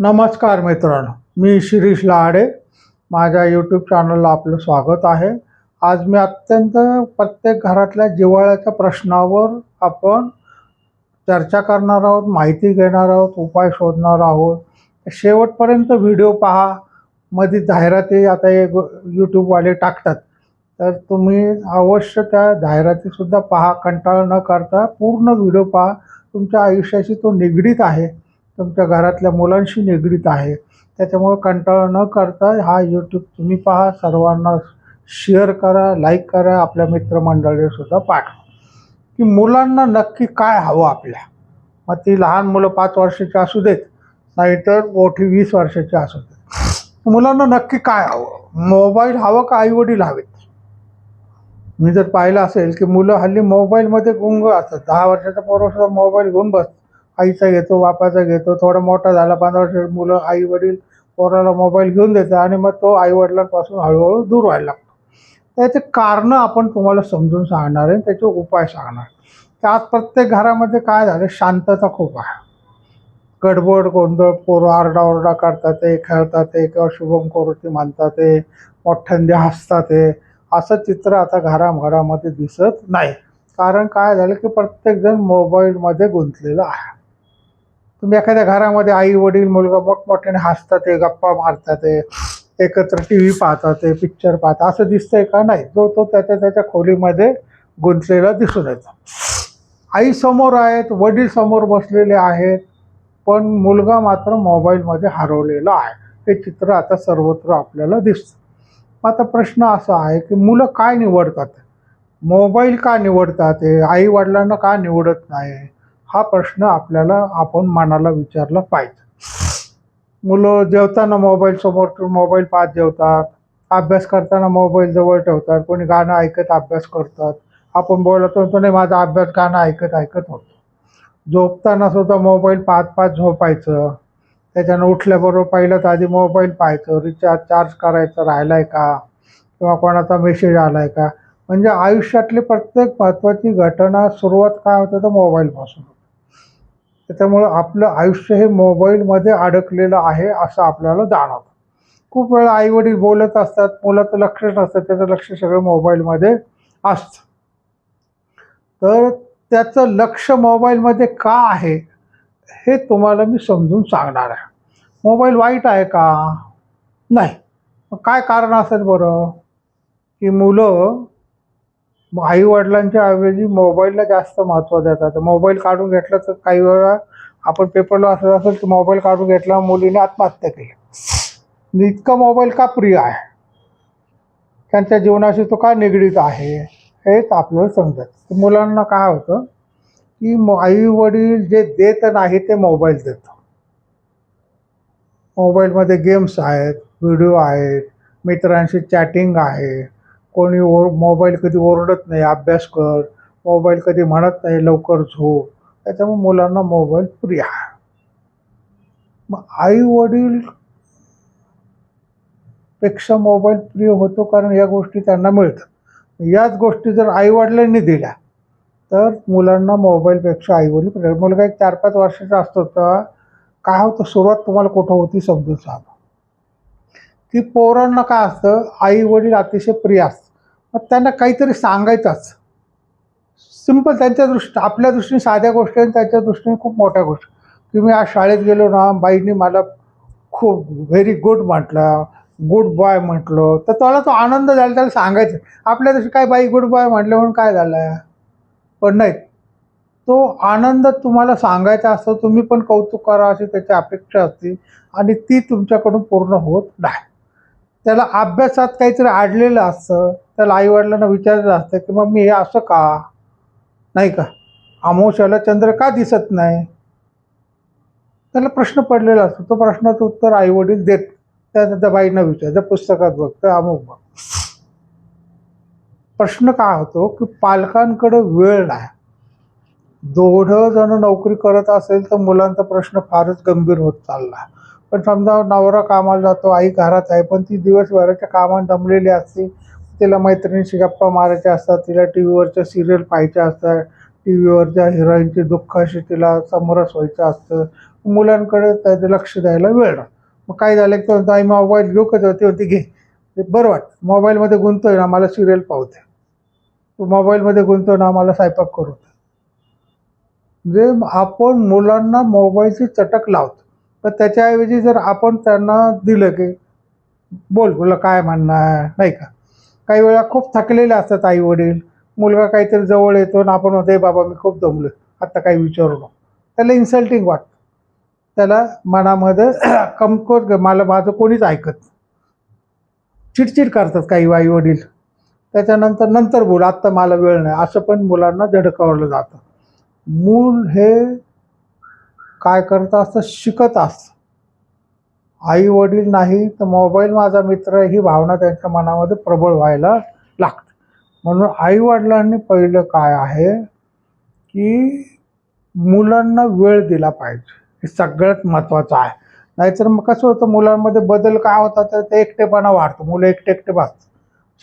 नमस्कार मित्रांनो मी शिरीष लहाडे. माझ्या यूट्यूब चॅनलला आपलं स्वागत आहे. आज मी अत्यंत प्रत्येक घरातल्या जिव्हाळ्याच्या प्रश्नावर आपण चर्चा करणार आहोत माहिती घेणार आहोत उपाय शोधणार आहोत. शेवटपर्यंत व्हिडिओ पहा. मध्ये जाहिराती आता हे यूट्यूबवाले टाकतात. तर तुम्ही अवश्य त्या जाहिरातीसुद्धा पहा. कंटाळा न करता पूर्ण व्हिडिओ पहा. तुमच्या आयुष्याशी तो निगडीत आहे. तुमच्या घरातल्या मुलांशी निगडीत आहे. त्याच्यामुळे कंटाळा न करता हा यूट्यूब तुम्ही पहा. सर्वांना शेअर करा लाईक करा. आपल्या मित्रमंडळीसुद्धा पाठवा. की मुलांना नक्की काय हवं आपल्या? मग ती लहान मुलं पाच वर्षाची असू देत नाहीतर मोठी वीस वर्षाची असू देत. मुलांना नक्की काय हवं? मोबाईल हवं का आईवडील हवेत? मी जर पाहिलं असेल की मुलं हल्ली मोबाईलमध्ये गुंग असतात. दहा वर्षाचा पोरं सुद्धा मोबाईल घेऊन बसतात. आईचा घेतो बापाचा घेतो थोडा मोठा झाला पंधरा वर्षाची मुलं आई वडील पोराला मोबाईल घेऊन देतात आणि मग तो आई वडिलांपासून हळूहळू दूर व्हायला लागतो. त्याचे कारणं आपण तुम्हाला समजून सांगणार आहे त्याचे उपाय सांगणार त्यात प्रत्येक घरामध्ये काय झालं शांतता खूप आहे. गडबड गोंधळ पोरं आरडाओरडा करतात ते खेळतात ते किंवा शुभम कोरती मानतात ते मोठ्यांदे हसतात ते. असं चित्र आता घराघरामध्ये दिसत नाही. कारण काय झालं की प्रत्येकजण मोबाईलमध्ये गुंतलेलं आहे. तुम्ही एखाद्या घरामध्ये आई वडील मुलगा मोठमोठ्याने हसतात ते गप्पा मारतात ते एकत्र टी व्ही पाहतात ते पिक्चर पाहतात. असं दिसतंय का? नाही. जो तो त्याच्या त्याच्या खोलीमध्ये गुंतलेला दिसून येतो. आई समोर आहेत वडील समोर बसलेले आहेत पण मुलगा मात्र मोबाईलमध्ये हरवलेला आहे. हे चित्र आता सर्वत्र आपल्याला दिसतं. आता प्रश्न असा आहे की मुलं काय निवडतात? मोबाईल का निवडतात? आई वडिलांना का निवडत नाही? हा प्रश्न आपल्याला आपण मनाला विचारला पाहिजे. मुलं जेवताना मोबाईल समोर मोबाईल पाहत जेवतात. अभ्यास करताना मोबाईल जवळ ठेवतात. कोणी गाणं ऐकत अभ्यास करतात. आपण बोलत होतो नाही माझा अभ्यास गाणं ऐकत ऐकत होतो. झोपताना सुद्धा मोबाईल पाहत पाहत झोपायचं. त्याच्यानं उठल्याबरोबर पहिलं तर आधी मोबाईल पाहायचं. रिचार्ज चार्ज करायचं राहिलाय का? किंवा कोणाचा मेसेज आलाय का? म्हणजे आयुष्यातली प्रत्येक महत्त्वाची घटना सुरुवात काय होतं तर मोबाईलपासून होते. त्याच्यामुळं आपलं आयुष्य हे मोबाईलमध्ये अडकलेलं आहे असं आपल्याला जाणवतं. खूप वेळा आईवडील बोलत असतात मुलाचं लक्ष नसतं त्याचं लक्ष सगळं मोबाईलमध्ये असतं. तर त्याचं लक्ष मोबाईलमध्ये का आहे हे तुम्हाला मी समजून सांगणार आहे. मोबाईल वाईट आहे का? नाही. काय कारण असेल बरं? की मुलं आई वडिलांच्या ऐवजी मोबाईलला जास्त महत्त्व देतात. मोबाईल काढून घेतलं तर काही वेळा आपण पेपरला असं असेल की मोबाईल काढून घेतला मुलीने आत्महत्या केली. म्हणजे इतकं इतका मोबाईल का प्रिय आहे? त्यांच्या जीवनाशी तो का निगडीत आहे? हेच आपल्याला समजत मुलांना काय होतं की आई वडील जे देत नाही ते मोबाईल देतो मोबाईलमध्ये गेम्स आहेत व्हिडिओ आहेत मित्रांशी चॅटिंग आहे. कोणी ओर मोबाईल कधी ओरडत नाही अभ्यास कर. मोबाईल कधी म्हणत नाही लवकर झोप त्याच्यामुळे मुलांना मोबाईल प्रिय आहे. मग आई वडील पेक्षा मोबाईल प्रिय होतो कारण या गोष्टी त्यांना मिळतात. याच गोष्टी जर आईवडिलांनी दिल्या तर मुलांना मोबाईलपेक्षा आईवडील प्रिय मुलगा एक चार पाच वर्षाचा असतो तेव्हा काय होतं? सुरुवात तुम्हाला कुठं होती? समजून सांगा. की पोरांना काय असतं आई वडील अतिशय प्रिय असतं मग त्यांना काहीतरी सांगायचंच. सिंपल सिंपल त्यांच्या दृष्टी आपल्या दृष्टीने साध्या गोष्टी आणि त्यांच्या दृष्टीने खूप मोठ्या गोष्टी. की मी आज शाळेत गेलो ना बाईने मला खूप व्हेरी गुड म्हटलं गुड बॉय म्हटलं. तर त्याला तो आनंद झाला त्याला सांगायचं. आपल्या दृष्टी काय बाई गुड बॉय म्हटलं म्हणून काय झालं? पण नाही. तो आनंद तुम्हाला सांगायचा असतो तुम्ही पण कौतुक करा अशी त्याची अपेक्षा असते आणि ती तुमच्याकडून पूर्ण होत नाही. त्याला अभ्यासात काहीतरी अडलेलं असतं त्याला आईवडिलांना विचारलं असतं की मग मी हे असं का? नाही का? अमोशाला चंद्र का दिसत नाही? त्याला प्रश्न पडलेला असतो. तो प्रश्नाचं उत्तर आईवडील देत त्या त्या बाईंना विचार पुस्तकात बघतं अमुक बघ. प्रश्न काय होतो की पालकांकडे वेळ नाही. दोघं जण नोकरी करत असेल तर मुलांचा प्रश्न फारच गंभीर होत चालला. पण समजा नवरा कामाला जातो आई घरात आहे पण ती दिवसभराच्या कामात दमलेली असते. तिला मैत्रिणीशी गप्पा मारायच्या असतात तिला टी व्हीवरच्या सिरियल पाहायच्या असतात टी व्हीवरच्या हिरोईनची दुःखाशी तिला समरस व्हायचं असतं. मुलांकडे त्याचं लक्ष द्यायला वेळ मग काय झालं की म्हणतो आई मोबाईल घेऊ का? ते होती घे. ते बरं वाटतं. मोबाईलमध्ये गुंतोय ना आम्हाला सिरियल पावते तू मोबाईलमध्ये गुंतोय ना स्वयंपाक करू दे. म्हणजे आपण मुलांना मोबाईलची चटक लावतो. तर त्याच्याऐवजी जर आपण त्यांना दिलं की बोल तुला काय म्हणणं आहे? नाही का? काही वेळा खूप थकलेले असतात आई वडील मुलगा काहीतरी जवळ येतो आणि आपण म्हणतो बाबा मी खूप दमलो आत्ता काही विचारू नको. त्याला इन्सल्टिंग वाटतं. त्याला मनामध्ये कमकोत मला माझं कोणीच ऐकत चिडचिड करतात काही आई वडील त्याच्यानंतर नंतर बोल आत्ता मला वेळ नाही. असं पण मुलांना झडकावलं जातं. मूल हे काय करत असतं? शिकत असतं. आई वडील नाही तर मोबाईल माझा मित्र ही भावना त्यांच्या मनामध्ये प्रबळ व्हायला लागते. म्हणून आई वडिलांनी पहिलं काय आहे की मुलांना वेळ दिला पाहिजे. हे सगळ्यात महत्त्वाचं आहे. नाहीतर मग कसं होतं मुलांमध्ये बदल काय होतात तर ते एकटेपणा वाढतो. मुलं एकटे एकटे बसतात.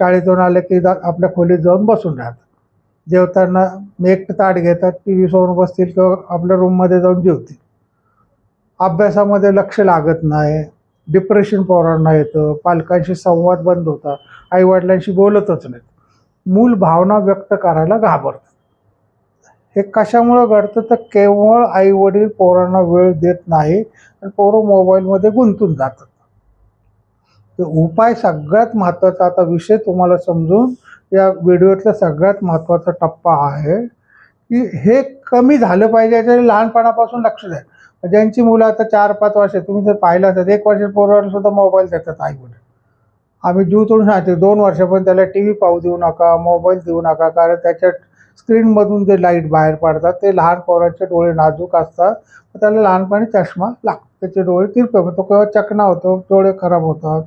शाळेतून आले की जा आपल्या खोलीत जाऊन बसून राहतात. जेवताना एकटं ताट घेतात टी व्ही समोर बसतील किंवा आपल्या रूममध्ये जाऊन जेवतील. अभ्यासामध्ये लक्ष लागत नाही डिप्रेशन पोरांना येतं पालकांशी संवाद बंद होता आईवडिलांशी बोलतच नाहीत. मूल भावना व्यक्त करायला घाबरतात. हे कशामुळं घडतं? तर केवळ आईवडील पोरांना वेळ देत नाही आणि पोरं मोबाईलमध्ये गुंतून जातात. तर उपाय सगळ्यात महत्त्वाचा आता विषय तुम्हाला समजून या व्हिडिओतला सगळ्यात महत्त्वाचा टप्पा आहे की हे कमी झालं पाहिजे याच्या लहानपणापासून लक्ष द्या. ज्यांची मुलं आता चार पाच वर्ष तुम्ही जर पाहिलं असतात एक वर्ष पोराला सुद्धा मोबाईल देतात आई वडील आम्ही जीव तोडून सांगतो दोन वर्षापर्यंत त्याला टी व्ही पाहू देऊ नका मोबाईल देऊ नका कारण त्याच्या स्क्रीनमधून जे लाइट बाहेर पडतात ते लहान पोरांचे डोळे नाजूक असतात. तर त्याला लहानपणी चष्मा लागतो. त्याचे डोळे तिरपे होतो किंवा चकना होतो डोळे खराब होतात.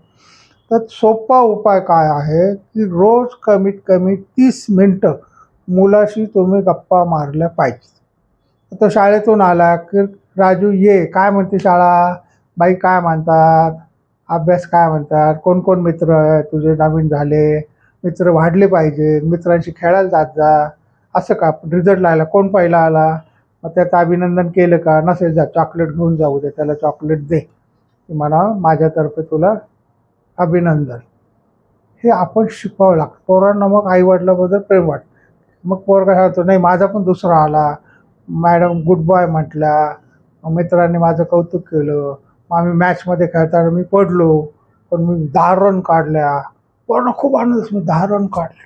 तर सोपा उपाय काय आहे की रोज कमीत कमी तीस मिनटं मुलाशी तुम्ही गप्पा मारल्या पाहिजे तो शाळेतून आला की राजू ये काय म्हणते शाळा? बाई काय म्हणतात? अभ्यास काय म्हणतात? कोण कोण मित्र आहे तुझे नवीन झाले. मित्र वाढले पाहिजे. मित्रांशी खेळायला जात जा. असं का? रिझल्ट लागला. कोण पहिला आला? मग त्याचं अभिनंदन केलं का? नसेल जा चॉकलेट घेऊन जाऊ दे. त्याला चॉकलेट दे. म्हणा माझ्यातर्फे तुला अभिनंदन. हे आपण शिकवावं लागतं. पोरांना मग आईवडिलाबद्दल प्रेम वाटतं. मग पोरगा सांगतो नाही माझा पण दुसरा आला. मॅडम गुड बॉय म्हटल्या. मित्रांनी माझं कौतुक केलं. मग आम्ही मॅचमध्ये खेळताना मी पडलो. पण मी दहा रन काढल्या. पण खूप आनंद मी दहा रन काढले.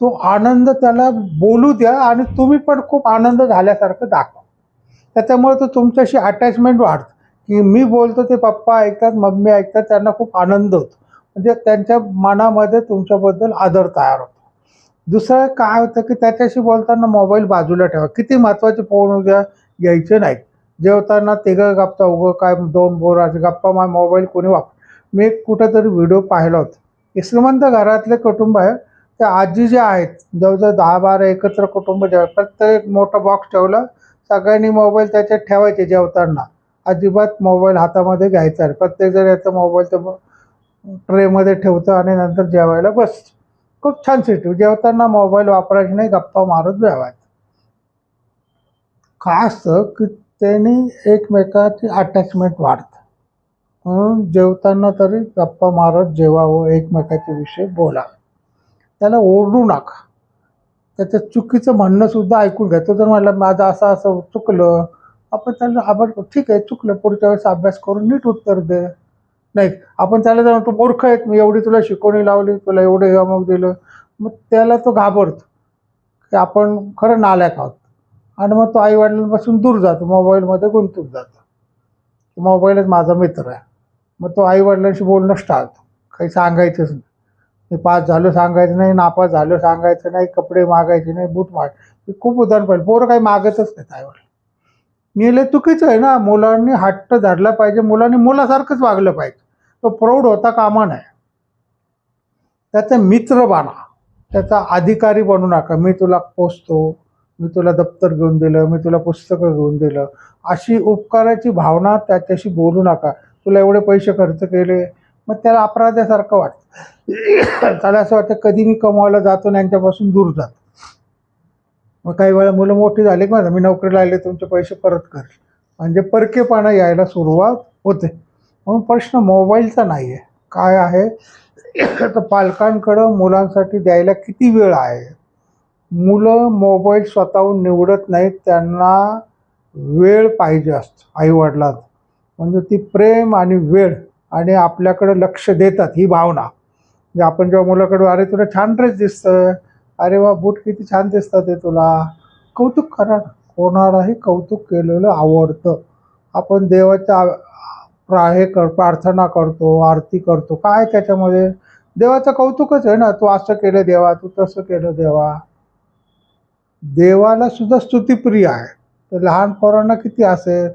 तो आनंद त्याला बोलू द्या आणि तुम्ही पण खूप आनंद झाल्यासारखं दाखवा. त्याच्यामुळे तो तुमच्याशी अटॅचमेंट वाढतं. की मी बोलतो ते पप्पा ऐकतात मम्मी ऐकतात त्यांना खूप आनंद होतो. म्हणजे त्यांच्या मनामध्ये तुमच्याबद्दल आदर तयार होतो. दुसरं काय होतं की त्याच्याशी बोलताना मोबाईल बाजूला ठेवा. किती महत्त्वाचे फोन उद्या घ्यायचे नाहीत. जेवताना तिघं गप्पा उगं काय दोन बोराचे गप्पा मा मोबाईल कोणी वापर मी कुठंतरी व्हिडिओ पाहिला होता. श्रीमंत घरातले कुटुंब आहे. त्या आजी जे आहेत जवळजवळ दहा बारा एकत्र कुटुंब जेव्हा प्रत्येक मोठा बॉक्स ठेवला सगळ्यांनी मोबाईल त्याच्यात ठेवायचे जेवताना. अजिबात मोबाईल हातामध्ये घ्यायचा आहे प्रत्येक जण याचा मोबाईल तर ट्रेमध्ये ठेवतं आणि नंतर जेवायला बसतं. खूप छान सिस्टीम जेवताना मोबाईल वापरायचे नाही गप्पा मारत जेवायचं काय असतं की त्यांनी एकमेकाची अटॅचमेंट वाढतं. म्हणून जेवताना तरी गप्पा मारत जेवावं हो, एकमेकाचे विषय बोला. त्याला ओरडू नका. त्याचं चुकीचं म्हणणं सुद्धा ऐकून घ्या. तो जर म्हटलं माझं असं असं चुकलं आपण त्याला आपण ठीक आहे चुकलं. पुढच्या वेळेस अभ्यास करून नीट उत्तर दे. नाही आपण त्याला जर म्हणतो मूर्ख आहेत मी एवढी तुला शिकवणी लावली तुला एवढं हे अमुक दिलं. मग त्याला तो घाबरतो की आपण खरं नालायक आहोत. आणि मग तो आईवडिलांपासून दूर जातो मोबाईलमध्ये गुंतून जातो. मोबाईलच माझा मित्र आहे. मग तो आईवडिलांशी बोलणं टाळतो काही सांगायचंच नाही. मी पास झालो सांगायचं नाही नापास झालो सांगायचं नाही कपडे मागायचे नाही बूट माग हे खूप उदाहरण पाहिजे पोरं काही मागतच नाहीत आई वडील लय चुकीचं आहे ना. मुलांनी हट्ट धरला पाहिजे. मुलांनी मुलासारखंच वागलं पाहिजे. तो प्रौढ होता कामा नाही त्याचा मित्र बना. त्याचा अधिकारी बनू नका. मी तुला पोचतो मी तुला दप्तर घेऊन दिलं. मी तुला पुस्तकं घेऊन दिलं. अशी उपकाराची भावना त्याच्याशी बोलू नका. तुला एवढे पैसे खर्च केले. मग त्याला अपराध्यासारखं वाटतं. त्याला असं वाटतं कधी मी कमवायला जातो आणि यांच्यापासून दूर जातो. मग काही वेळा मुलं मोठी झाली की माझं मी नोकरीला आले तुमचे पैसे परत करेल म्हणजे परकेपणा यायला सुरुवात होते. म्हणून प्रश्न मोबाईलचा नाही आहे काय आहे? तर पालकांकडं मुलांसाठी द्यायला किती वेळ आहे? मुलं मोबाईल स्वतःहून निवडत नाहीत त्यांना वेळ पाहिजे असतो आईवडिलात म्हणजे ती प्रेम आणि वेळ आणि आपल्याकडं लक्ष देतात ही भावना. म्हणजे आपण जेव्हा मुलाकडं अरे तुला छान ड्रेस दिसतं अरे वा बूट किती छान दिसतात ते तुला. कौतुक करा कोणालाही कौतुक केलेलं आवडतं. आपण देवाच्या प्रा हे कर प्रार्थना करतो आरती करतो. काय त्याच्यामध्ये? देवाचं कौतुकच आहे ना. तू असं केलं देवा तू तसं केलं देवा. देवाला सुद्धा स्तुतिप्रिय आहे. तर लहान पोरांना किती असेल?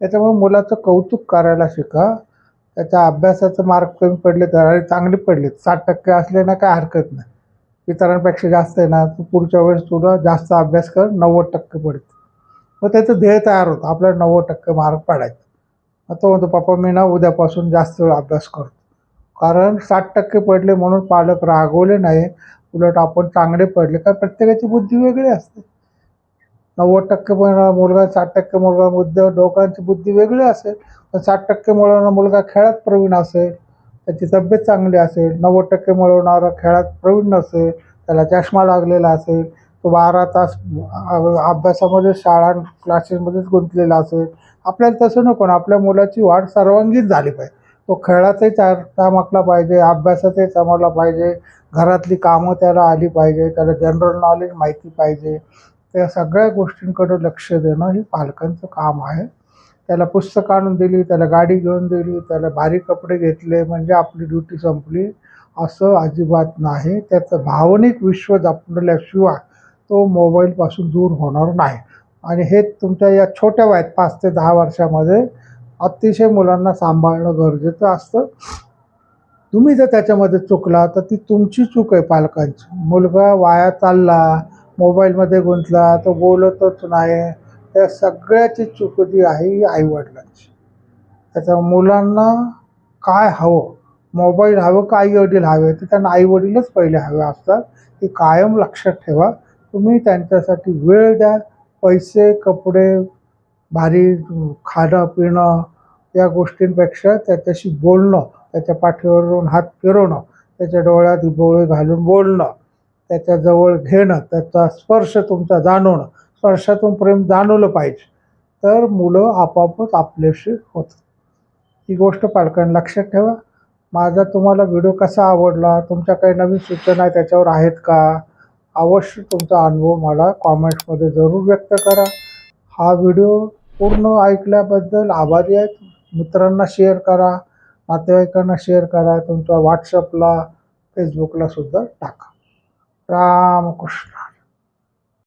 त्याच्यामुळे मुलाचं कौतुक करायला शिका. त्याच्या अभ्यासाचं मार्क कमी पडले तर चांगले पडले. साठ टक्के असले ना काय हरकत नाही. इतरांपेक्षा जास्त आहे ना तू पुढच्या वेळेस तुला जास्त अभ्यास कर नव्वद टक्के पडते मग त्याचं ध्येय तयार होतं आपल्याला नव्वद टक्के मार्क पडायचं. मग तो म्हणतो पप्पा मी ना उद्यापासून जास्त वेळ अभ्यास करतो. कारण साठ टक्के पडले म्हणून पालक रागवले नाही उलट आपण चांगले पडले कारण प्रत्येकाची बुद्धी वेगळी असते. नव्वद टक्के मुलगा साठ टक्के मुलगा मुद्दा लोकांची बुद्धी वेगळी असेल पण साठ टक्के मुलांना मुलगा खेळात प्रवीण असेल त्याची तब्येत चांगली असेल नव्वद टक्के मिळवणारा खेळात प्रवीण नसेल त्याला चष्मा लागलेला असेल तो बारा तास अभ्यासामध्ये शाळा क्लासेसमध्येच गुंतलेला असेल. आपल्याला तसं नको ना आपल्या मुलाची वाढ सर्वांगीण झाली पाहिजे. तो खेळातही चा चमकला पाहिजे अभ्यासातही चमकला पाहिजे घरातली कामं त्याला आली पाहिजे त्याला जनरल नॉलेज माहिती पाहिजे. त्या सगळ्या गोष्टींकडे लक्ष देणं हे पालकांचं काम आहे. त्याला पुस्तक आणून दिली त्याला गाडी घेऊन दिली त्याला भारी कपडे घेतले म्हणजे आपली ड्युटी संपली. असं अजिबात नाही. त्याचं भावनिक विश्व जपल्याशिवाय तो मोबाईलपासून दूर होणार नाही. आणि हे तुमच्या या छोट्या वयात पाच ते दहा वर्षामध्ये अतिशय मुलांना सांभाळणं गरजेचं असतं. तुम्ही जर त्याच्यामध्ये चुकला तर ती तुमची चूक आहे पालकांची. मुलगा वाया चालला मोबाईलमध्ये गुंतला तो बोलतच नाही. या सगळ्याची चूक जी आहे ही आईवडिलांची. त्याच्या मुलांना काय हवं? मोबाईल हवं का आईवडील हवे? ते त्यांना आईवडीलच पहिले हवे असतात की कायम लक्षात ठेवा. तुम्ही त्यांच्यासाठी वेळ द्या. पैसे कपडे भारी खाणं पिणं या गोष्टींपेक्षा त्याच्याशी बोलणं त्याच्या पाठीवरून हात फिरवणं त्याच्या डोळ्यात डोळे घालून बोलणं त्याच्याजवळ घेणं त्याचा स्पर्श तुमचा जाणवणं स्पर्शातून प्रेम जाणवलं पाहिजे. तर मुलं आपोआपच आपल्याशी होतात. ही गोष्ट पालकांनी लक्षात ठेवा. माझा तुम्हाला व्हिडिओ कसा आवडला? तुमच्या काही नवीन सूचना त्याच्यावर आहेत का? अवश्य तुमचा अनुभव मला कॉमेंट्समध्ये जरूर व्यक्त करा. हा व्हिडिओ पूर्ण ऐकल्याबद्दल आभारी आहेत मित्रांना शेअर करा नातेवाईकांना शेअर करा तुमच्या व्हॉट्सअपला फेसबुकला सुद्धा टाका. रामकृष्ण.